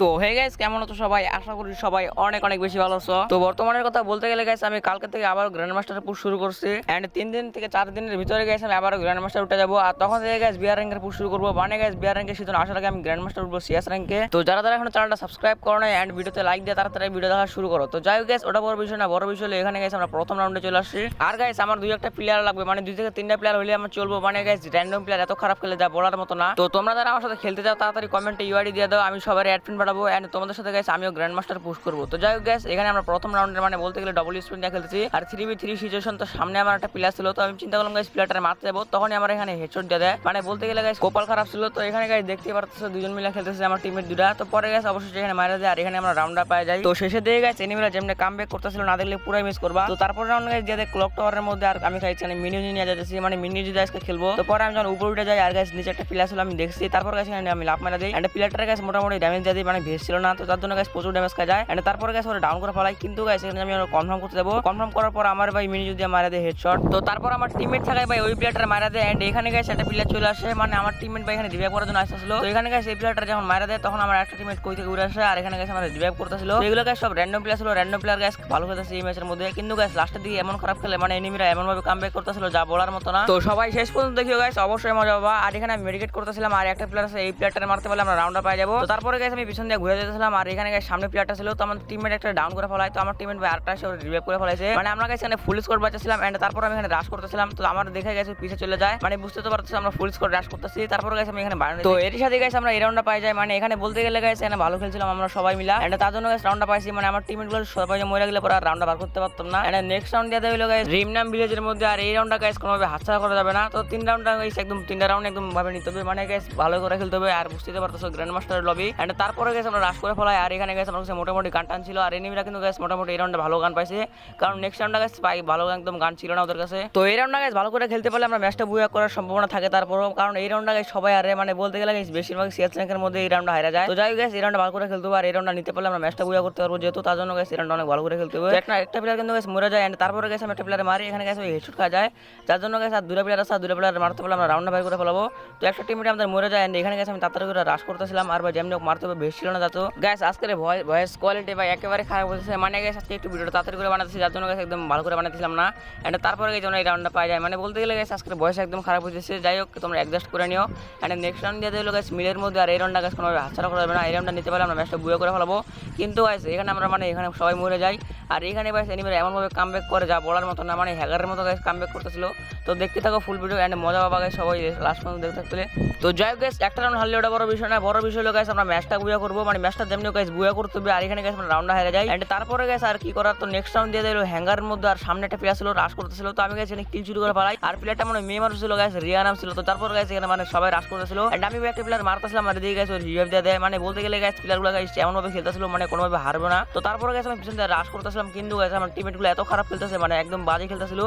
তো hey guys কেমন আছো সবাই? আশা করি সবাই অনেক অনেক বেশি ভালো আছো। তো, বর্তমানের কথা বলতে গেলে গাইস আমি কালকে থেকে আবার গ্র্যান্ড মাস্টার পুশ শুরু করছি। এন্ড তিন দিন থেকে চার দিনের ভিতরে গাইস আমি আবার গ্র্যান্ড মাস্টার উঠে যাব। আর তখন থেকে গাইস বিয়ার র্যাঙ্কের পুশ শুরু করব। মানে গাইস বিয়ার র্যাঙ্কের সিজন আসার আগে আমি গ্র্যান্ড মাস্টার উঠবো সিএস র্যাঙ্কে তো, যারা যারা এখন চ্যানেলটা সাবস্ক্রাইব করো না এন্ড ভিডিওতে লাইক দিয়ে তারা তারা ভিডিও দেখা শুরু করো। তো, যাই হোক গাইস ওটা বড় বিষয় না, বড় বিষয় হলো এখানে গাইস আমরা প্রথম রাউন্ডে চলে আসছি। আর গাইস আমার দুই একটা প্লেয়ার লাগবে। মানে দুই থেকে তিনটা প্লেয়ার হলে আমার চলবো। মানে গাইস র্যান্ডম প্লেয়ার এত খারাপ খেলে যা বলার মতো না। তো, তোমরা যারা আমার সাথে খেলতে চাও, তাড়াতাড়ি কমেন্টে ইউআইডি দিয়ে দাও। আমি সবার অ্যাড পাঠাবো এন্ড তোমাদের সাথে গাইস আমিও গ্র্যান্ড মাস্টার পুশ করব। তো যাই হোক গাইস এখানে আমরা প্রথম রাউন্ডের মানে বলতে গেলে ডবল স্পিন দিয়ে খেলতেছি। আর থ্রি বি থ্রি সিচুয়েশন তো সামনে আমার একটা প্লেয়ার ছিল, তো আমি চিন্তা করলাম গাইস প্লেয়ারটা মারতে যাব। তখনই আমার এখানে হেডশট দিয়ে দেয়। মানে বলতে গেলে গাইস কপাল খারাপ ছিল। তো এখানে গাইস দেখতে পারতেছো, দুজন মিলে খেলতেছে আমার টিমের দুটা। তো পরে গাইস অবশ্যই এখানে মারা যায়, আর এখানে আমরা রাউন্ড পাই যাই তো শেষে দিয়ে গাইস এনিমিরা যেমনি কাম ব্যাক করতেছিল, না দেখলে পুরাই মিস করবা। তো তারপর রাউন্ড গাইস দিয়ে ক্লক টাওয়ারের মধ্যে, আর আমি খাইছি মানে মিনি নিয়ে যাচ্ছি মানে মিনি যদি আজকে খেলব। তো পরে আমি যখন উপরে উঠে যাই, আর গাইস নিচে একটা প্লেয়ার ছিল, আমি দেখছি। তারপর গাইস এখানে আমি লাভ মারা দিই। এন্ড প্লেয়ারটার গাইস মোটামুটি ড্যামেজ দিয়ে দিই। মানে ভেস ছিল না, তো তার জন্য গাইস প্রচুর ড্যামেজ খাই যায়। এন্ড তারপরে গাইস ওরা ডাউন করে ফেলাই কিন্তু গাইস এখানে আমি কনফার্ম করতে যাব কনফার্ম করার পর আমার ভাই মিনি যদি মারা দেয় হেডশট তো তারপর আমার টিমমেট থাকায় ভাই, ওই প্লেয়ারটা মারা দেয়। এন্ড এখানে গাইস একটা প্লেয়ার চলে আসে। মানে আমার টিমমেট ভাই এখানে রিভাইভ করার জন্য আসতেছিল তো এখানে গাইস এই প্লেয়ারটা যখন মারা দেয়, তখন আমার একটা টিমমেট কই থেকে উড়ে আসে। আর এখানে গাইস আমার রিভাইভ করতেছিল এগুলো গাইস সব র্যান্ডম প্লেয়ার ছিল র্যান্ডম প্লেয়ার গাইস ভালো খেলতেছে এই ম্যাচের মধ্যে। কিন্তু গাইস লাস্টের দিকে এমন খারাপ খেলে মানে এনিমিরা এমন ভাবে কামব্যাক করতেছিল যা বলার মতো না। তো সবাই শেষ পর্যন্ত দেখিও গাইস অবশ্যই মজা পাবা। আর এখানে আমি মেডিকেট করতেছিলাম। আর একটা প্লেয়ার আছে, এই প্লেয়ারটা মারতে পারলে আমরা রাউন্ডে পাই যাব। তারপরে গাইস আমি পিছন দিয়ে ঘুরে যেতেছিলাম আর এখানে সামনে প্লেয়ারটা ছিল, তো আমার টিমমেট একটা ডাউন করে ফেলায়, তো আমার টিমমেট ভাই আরেকটা এসে রিভাইভ করে ফেলাইছে। মানে আমরা এখানে ফুল স্কোর বাঁচাছিলাম এন্ড তারপর আমি এখানে রাশ করতেছিলাম, তো আমার দেখে গেছে পিছে চলে যায়। মানে বুঝতে তো পারতেছি আমরা ফুল স্কোর রাশ করতেছি, তারপর গাইস আমি এখানে বাড়ানো তো এর সাথে গেছে আমরা এই রাউন্ডটা পাই যাই মানে এখানে বলতে গেলে গাইস এখানে ভালো খেলছিলাম আমরা সবাই মিলা। এন্ড তার জন্য গাইস রাউন্ডটা পাইছি মানে আমার টিমমেটগুলো সবাই মরে গেলে পরে আর রাউন্ডটা বার করতে পারতাম না। এন্ড নেক্সট রাউন্ড দিয়ে হলো গাইস রিমনাম ভিলেজের মধ্যে আর এই রাউন্ডটা গাইস কোনোভাবে হাতছাড়া করা যাবে না। তো তিন রাউন্ডটা গাইস একদম, তিনটা রাউন্ড একদম ভাবে নিতে হবে। মানে গাইস ভালো করে খেলতে হবে আর বুঝতে পারতেছো গ্র্যান্ড মাস্টার লবি এন্ড তারপরে গেছে, আমরা রাশ করে ফেলাই। আর এখানে গেছে আমার কাছে মোটামুটি গান টান ছিল। আর এনিমিরা কিন্তু গাইস মোটামুটি এই রাউন্ডে ভালো গান পাইছে। কারণ নেক্সট রাউন্ডটা গাইস পাই, ভালো একদম গান ছিল না ওদের কাছে। তো এই রাউন্ডটা গেছে ভালো করে খেলতে পারলে আমরা ম্যাচটা বুয়া করার সম্ভাবনা থাকে তারপরও। কারণ এই রাউন্ডটা গাইস সবাই আরে মানে বলতে গেলে গাইস বেশিরভাগ সিএস র্যাঙ্কের মধ্যে এই রাউন্ডটা হারা যায়। তো যাই গেছে এই রাউন্ডটা ভালো করে খেলতে হবে। আর এই রাউন্ডটা নিতে পারলে আমরা ম্যাচটা বুয়া করতে পারব যেহেতু, তার জন্য গাইস এই রাউন্ডটা অনেক ভালো করে খেলতে হবে। একটা একটা প্লেয়ার কিন্তু গাইস মরে যায়। এন্ড তারপরে গেছে আমি একটা প্লেয়ার মারি, এখানে গেছে হেডশট খাওয়া যায়। যার জন্য গাইস আর দুটো প্লেয়ার আছে, আর দুটো প্লেয়ার মারতে পারলে আমরা রাউন্ডটা বাইর করে ফেলাবো। তো একটা টিমে আমাদের মরে যায়। এন্ড এখানে গেছে আমি তাড়াতাড়ি করে রাশ করতেছিলাম। আর ভাই, যেমনি মারতে হবে, বেশ ছিল না যাতো গাইস আজকের ভয়েস কোয়ালিটি বা একেবারে খারাপ হচ্ছে মানে গাইস আজকে একটু ভিডিওটা তাড়াতাড়ি করে বানাতেছি, যার জন্য গাইস একদম ভালো করে বানাতেছিলাম না। এন্ড তারপরে গেছে আমরা এই রাউন্ডটা পাই যায়। মানে বলতে গেলে গাইস আজকের ভয়েস একদম খারাপ হয়েছে যাই হোক, তোমরা অ্যাডজাস্ট করে নিও। এন্ড নেক্সট রাউন্ড দিয়ে দিলো গাইস মিলের মধ্যে আর এই রাউন্ডটা গাইস কোনোভাবে হাতছাড়া করা যাবে না। এই রাউন্ডটা নিতে পারলে আমরা ম্যাচটা বুয়ে করে ফেলাবো। কিন্তু গাইস এখানে আমরা মানে এখানে সবাই মরে যাই। আর এখানে গাইস এনিমেরা এমনভাবে কামব্যাক করে, যা বলার মতো না মানে হ্যাগারের মতো গাইস কামব্যাক করতেছিল। তো দেখতে থাকো ফুল ভিডিও এন্ড মজা পাবা গাইস সবাই লাস্ট পর্যন্ত দেখতে থাকলে। তো যাই হোক গাইস একটা রাউন্ড হারলে ওটা বড় বিষয় না। বড় বিষয় হলো গাইস আমরা ম্যাচটা বুয়া করব। মানে ম্যাচটা যেমনি গাইস বুয়া করতে হবে আর এখানে গাইস আমরা রাউন্ডটা হেরে যায়। এন্ড তারপরে গাইস আর কি করার? তো নেক্সট রাউন্ড দিয়ে দিলো হ্যাঙ্গারের মধ্যে, আর সামনে একটা প্লেয়ার ছিল রাশ করতেছিল। তো আমি গাইস এখানে কিল চুরি করে পালাই আর প্লেয়ারটা মানে মেয়ে মানুষ ছিল গাইস রিয়া নাম ছিল। তো তারপর গাইস এখানে মানে সবাই রাশ করতেছিল। এন্ড আমি একটা প্লেয়ার মারতেছিলাম আর দিয়ে গাইস ওর রিভাইভ দিয়ে দেয়। মানে বলতে গেলে গাইস প্লেয়ারগুলো গাইস এমনভাবে খেলতেছিল মানে কোনোভাবে হারবে না। তো তারপরে গাইস আমি পিছন রাশ করতেছিলাম, কিন্তু গাইস আমার টিমমেটগুলো এত খারাপ খেলতেছে মানে একদম বাজে খেলতেছিল।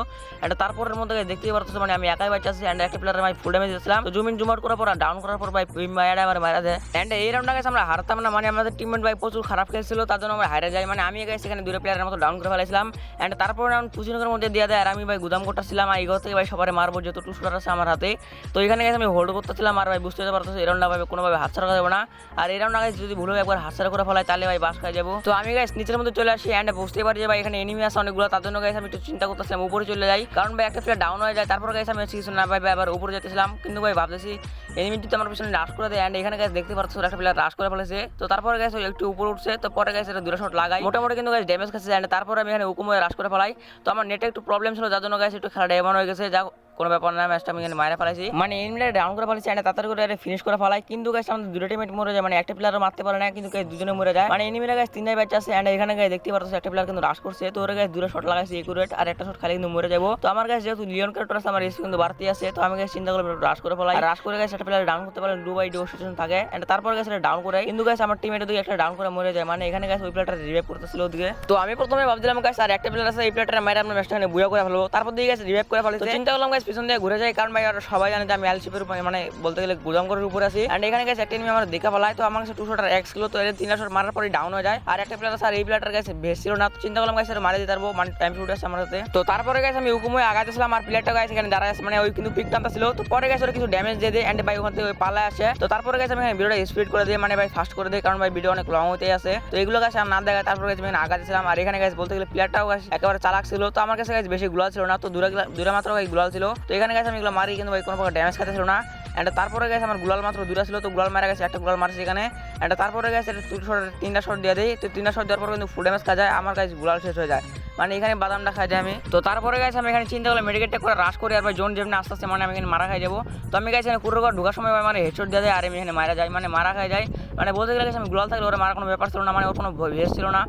এন্ড তারপরের মধ্যে দেখতেই পারতেছে মানে আমি একাই বাচ্চাছি এন্ড একটা প্লেয়ার আমি ফুল ড্যামেজ দিয়েছিলাম। তো জুমিন জুম করার পর ডাউন করার পর ভাই মায়াটা আমার মারা দেয় এন্ড এই রাউন্ডটা গাইস আমরা হারতাম না মানে আমাদের টিমমেট ভাই প্রচুর খারাপ খেলছিল তার জন্য আমরা হারে যাই। মানে আমি গাইস সেখানে দুটো প্লেয়ারের মতো ডাউন করে ফেলেছিলাম অ্যান্ড তারপর রাউন্ড কুচিনগরের মধ্যে দিয়ে দেয়, আর আমি ভাই গুদাম করতেছিলাম, আর থেকে ভাই সবারে মারবো টু শুটার আছে আমার হাতে। তো এখানে গেছে আমি হোল্ড করতেছিলাম, আর ভাই বুঝতে পারতেছি, এই রাউন্ডটা ভাই কোনোভাবে হাত ছাড়া যাবে না। আর রাউন্ডটা গাইস যদি ভুল একবার হাত ছাড়া করে ফেলাই তাহলে ভাই বাস খাই যাব। তো আমি গাইস নিচের মধ্যে চলে আসি অ্যান্ড বুঝতে পারি যে ভাই এখানে এনিমি আছে অনেকগুলো, তার জন্য গাইস আমি একটু চিন্তা করতেছিলাম, উপরে চলে যাই। কারণ ভাই একটা প্লেয়ার ডাউন হয়ে যায়, তারপর গাইস আমি কিছু না ভাই, আবার উপরে যেতেছিলাম। কিন্তু ভাই ভাবতেছি এনিমি যদি আমার পিছনে রাশ করে দেয় অ্যান্ড এখানে গাইস দেখতে পাচ্ছ একটা প্লেয়ার রাশ করে ফেলেছে। তো তারপরে গেছে একটু উপরে উঠছে। তো পরে গেছে দূরে শট লাগাই। মোটামুটি কিন্তু গাছ ড্যামেজ খাচ্ছে না। তারপরে আমি এখানে উকুমে রাশ করে ফেলাই। তো আমার নেটে একটু প্রবলেম ছিল, যার জন্য গেছে একটু খেলাটা এমন হয়ে গেছে। যা কোনো ব্যাপার না ম্যাচটা আমি এখানে ফেলাইছি। মানে এনিমিটা ডাউন করে ফেলেছি এন্ড তাড়াতাড়ি করে ফিনিশ করে ফেলাই কিন্তু গাছ আমাদের দুটো টিমেট মরে যায় মানে একটা প্লেয়ার মারতে পারে না, কিন্তু দুজনে মরে যায়। মানে এনিমিরা গাছ তিনটাই ব্যাচ আছে এন্ড এখানে গাইস দেখতে পারছ একটা প্লেয়ার কিন্তু রাশ করছে। তো ওরা গাইস দুটো শট লাগাইছে একুরেট আর একটা শট খালি কিন্তু মরে যাব। তো আমার গাইস যেহেতু লিওন ক্যারেক্টার আছে আমার রিস্ক কিন্তু বাড়তি আছে, তো আমি গাইস চিন্তা করলাম রাশ করে ফেলাই। রাশ করে গাইস একটা প্লেয়ার ডাউন করতে পারলে ডু বাই ডু সিচুয়েশন থাকে। এন্ড তারপর গাইস এটা ডাউন করে কিন্তু গাইস আমার টিমের দিকে একটা ডাউন করে মরে যায়। মানে এখানে গাইস ওই প্লেয়ারটা রিভাইভ করতেছিল ওদিকে। তো আমি প্রথমে ভাবছিলাম গাইস আর একটা প্লেয়ার আছে, এই প্লেয়ারটা মাইরা আমরা ম্যাচটা বুয়া করে ফেলব। তারপর দিয়ে গাইস রিভাইভ করে ফেলেছে। চিন্তা করলাম গাইস পিছন দিয়ে ঘুরে যাই, কারণ ভাই আর সবাই জানে যে আমি এলসিপের উপরে মানে বলতে গেলে গুদামঘরের উপরে আছি। অ্যান্ড এখানে গেছে একটা এনিমি আমার দেখা ফেলায় তো আমার কাছে টু শটার এক্স ছিল তো এর তিন শট মারার পরে ডাউন হয়ে যায়। আর একটা প্লেয়ার স্যার এই প্লেয়ারটার কাছে বেশ ছিল না। তো চিন্তা করলাম গাইছে মারে দিতে পারব। মানে টাইম শুট আছে আমার সাথে তো তারপরে গেছে আমি হুকুম হয়ে আগাতেছিলাম আর প্লেয়ারটা গাইছে এখানে দাঁড়ায় আছে। মানে ওই কিন্তু পিক টানটা ছিল। তো পরে গেছে ওরা কিছু ড্যামেজ দিয়ে দেয়। অ্যান্ড ভাই, ওখান থেকে পালায় আসে। তো তারপরে গেছে আমি এখানে ভিডিওটা স্পিড করে দিই। মানে ভাই ফাস্ট করে দিই, কারণ ভাই ভিডিও অনেক লং হতে আছে। তো এগুলো গেছে আর না দেখা তারপরে গেছে আমি আগাতেছিলাম আর এখানে গেছে বলতে গেলে প্লেয়ারটাও গেছে একেবারে চালাক ছিল। তো আমার কাছে গেছে বেশি গুলাল ছিল না। তো দূরে দূরে মাত্র ভাই গুলাল ছিল। তো এখানে গেছে আমি এগুলো মারি কিন্তু ভাই কোনো প্রকার ড্যামেজ খাতে ছিল না। অ্যান্ড তারপরে গেছে আমার গুলাল মাত্র দূরে ছিল তো গুলাল মারা গেছে একটা গুলাল মারছে এখানে। অ্যান্ড তারপরে গেছে দুটো shot, তিনটা শট দিয়ে দিই তো তিনটা শট দেওয়ার পর কিন্তু ফুল ড্যামেজ খাওয়া যায় আমার কাছে গুলাল শেষ হয়ে যায়। মানে এখানে বাদামটা খাই যায় আমি। তো তারপরে গেছে আমি এখানে চিন্তা করলাম মেডিকেটটা করে রাশ করি আর জোন যেমনি আস্তে আস্তে মানে আমি এখানে মারা খাই যাব। তো আমি গেছি এখানে কুড়ো ঘর ঢোকার সময় মানে হেডশট দিয়ে দেয় আর আমি এখানে মারা যাই মানে মারা খাই যায় মানে বলতে গেলে গেছে আমি গুলাল থাকলে ওরা মারা কোনো ব্যাপার ছিল না মানে ওর কোনো ভেস ছিল না।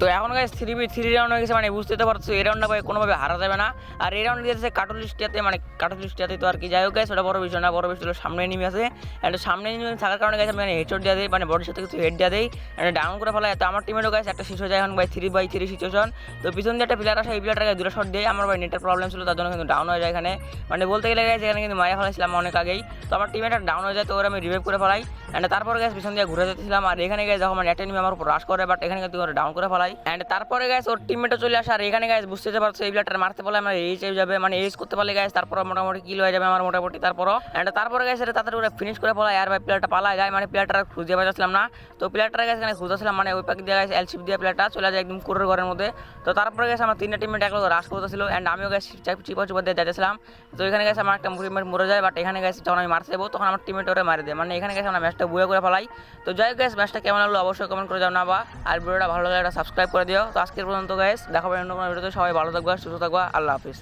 তো এখন guys three B three round হয়ে গেছে মানে বুঝতে তো পারছ, এই রাউন্ডটা কোনোভাবে হারা যাবে না। আর এই রাউন্ড দিয়েছে কাটলিস্টিয়াতে মানে কাটলিস্টিয়াতে তো আর কি। যাই হোক গাইস ওটা বড় বিষয় না, বড় বিষয় সামনে নিমে আছে। অ্যান্ড সামনে নিমে থাকার কারণে গেছে আমি হেডশট দিয়ে দিই মানে বডির সাথে কিছু হেড দিয়ে দিই। অ্যান্ড ডাউন করে ফেলা তো আমার টিমেরও গাইছে একটা হয়ে যায় এখন ভাই থ্রি বাই থ্রি সিচুয়েশন তো পিছন দিয়ে একটা প্লেয়ার আসে, এই প্লেয়ারটাকে দুটো শট দিয়ে, আমার ভাই নেটের প্রবলেম ছিল, তার জন্য কিন্তু ডাউন হয়ে যায় এখানে। মানে বলতে গেলে গেছে এখানে কিন্তু মারা ফেলাইছিলাম অনেক আগেই। তো আমার টিমেটা ডাউন হয়ে যায়, তো ওরা আমি রিভাইভ করে ফেলাই। অ্যান্ড তারপর গেছে পিছন দিয়ে ঘুরে যেতেছিলাম আর এখানে গেছে যখন একটা নিমে আমার উপর রাশ করে বাট এখানে কিন্তু ডাউন করে ফেলাই। অ্যান্ড তারপরে গেছে ওর টিমমেটও চলে আসে। আর এখানে গেছে বুঝতে পারছ, এই প্লেয়ারটা মারতে পারলে আমার এইচ হয়ে যাবে মানে এইচ করতে পারলে গেছে তারপর মোটামুটি কিল হয়ে যাবে আমার মোটামুটি তারপর অ্যান্ড তারপরে গেছে এটা তাড়াতাড়ি ওরা ফিনিশ করে ফেলাই আর ভাই প্লেয়ারটা পালায়। যায় মানে প্লেয়ারটা খুঁজে পাচ্ছিলাম না। তো প্লেয়ারটা গেছে এখানে খুঁজেছিলাম মানে ওই পাখি দিয়ে গেছে এলসিপ দিয়ে প্লেয়ারটা চলে যায় একদম কুরের ঘরের মধ্যে। তো তারপরে গেছে আমার তিনটা টিমমেট একলো রাশ করতেছিল অ্যান্ড আমিও গেছি চিপা চুপা দিয়ে যাচ্ছিলাম তো এখানে গেছে আমার একটা টিমমেট মরে যায় বাট এখানে গেছে যখন আমি মারতে যাব, তখন আমার টিমমেট ওরা মারে দেয়। মানে এখানে গেছে আমরা ম্যাচটা বুয়ে করে ফেলাই। তো যাই গ্যাস ম্যাচটা কেমন লাগল অবশ্যই কমেন্ট করে যাও না বা আর ভিডিওটা ভালো লাগলে একটা সাবস্ক্রাইব করে দিও। তো আজকের পর্যন্ত গ্যাস দেখাবেন অন্য কোনো ভিডিওতে সবাই ভালো থাকবা, সুস্থ থাকবা। আল্লাহ হাফিজ।